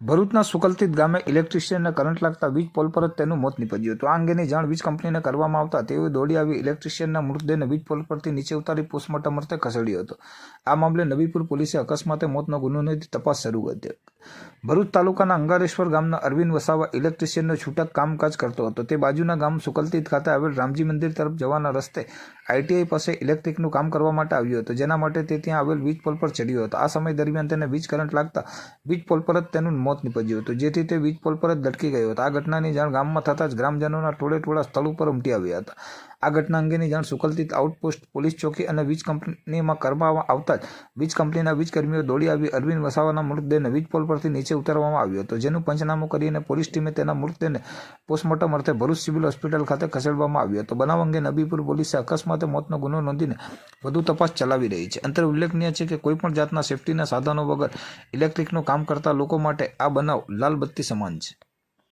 ભરૂચના સુકલતીત ગામે ઇલેક્ટ્રિશિયનને કરંટ લાગતા વીજ પોલ પર જ તેનું મોત નીપજ્યું હતું. આ અંગેની જાણ વીજ કંપનીને કરવામાં આવતા તેઓએ દોડી આવી ઇલેક્ટ્રિશિયનના મૃતદેહને વીજ પોલ પરથી નીચે ઉતારી પોસ્ટમોર્ટમ અર્થે ખસેડ્યો હતો. આ મામલે નબીપુર પોલીસે અકસ્માતે મોતનો ગુનો નોંધી તપાસ શરૂ કરી ભરૂચ તાલુકાના અંગારેશ્વર ગામના અરવિંદ વસાવા ઇલેક્ટ્રિશિયનનો છૂટક કામકાજ કરતો હતો. તે બાજુના ગામ સુકલતીત ખાતે આવેલ રામજી મંદિર તરફ જવાના રસ્તે આઈટીઆઈ પાસે ઇલેક્ટ્રિકનું કામ કરવા માટે આવ્યો હતો. જેના માટે તે ત્યાં આવેલ વીજ પોલ પર ચડ્યો હતો. આ સમય દરમિયાન તેને વીજ કરંટ લાગતા વીજ પોલ પર જ તેનું મોત નીપજ્યું હતું. જેથી તે વીજ પોલ પર જ લટકી ગયો હતો. આ ઘટનાની જાણ ગામમાં થતાં જ ગ્રામજનોના ટોળે ટોળા સ્થળ ઉપર ઉમટી આવ્યા હતા. આ ઘટના અંગેની જાણ સુકલતીત આઉટપોસ્ટ પોલીસ ચોકી અને વીજ કંપનીમાં કરવામાં આવતા જ વીજ કંપનીના વીજ કર્મીઓ દોડી આવી અરવિંદ વસાવાના મૃતદેહને વીજ પોલ પરથી નીચે ઉતારવામાં આવ્યો હતો, જેનું પંચનામું કરીને પોલીસ ટીમે તેના મૃતદેહને પોસ્ટમોર્ટમ અર્થે ભરૂચ સિવિલ હોસ્પિટલ ખાતે ખસેડવામાં આવ્યો હતો. બનાવ અંગે નબીપુર પોલીસે અકસ્માતે મોતનો ગુનો નોંધીને વધુ તપાસ ચલાવી રહી છે. અંતર ઉલ્લેખનીય છે કે કોઈપણ જાતના સેફ્ટીના સાધનો વગર ઇલેક્ટ્રિકનું કામ કરતા લોકો માટે આ બનાવ લાલ બત્તી સમાન છે.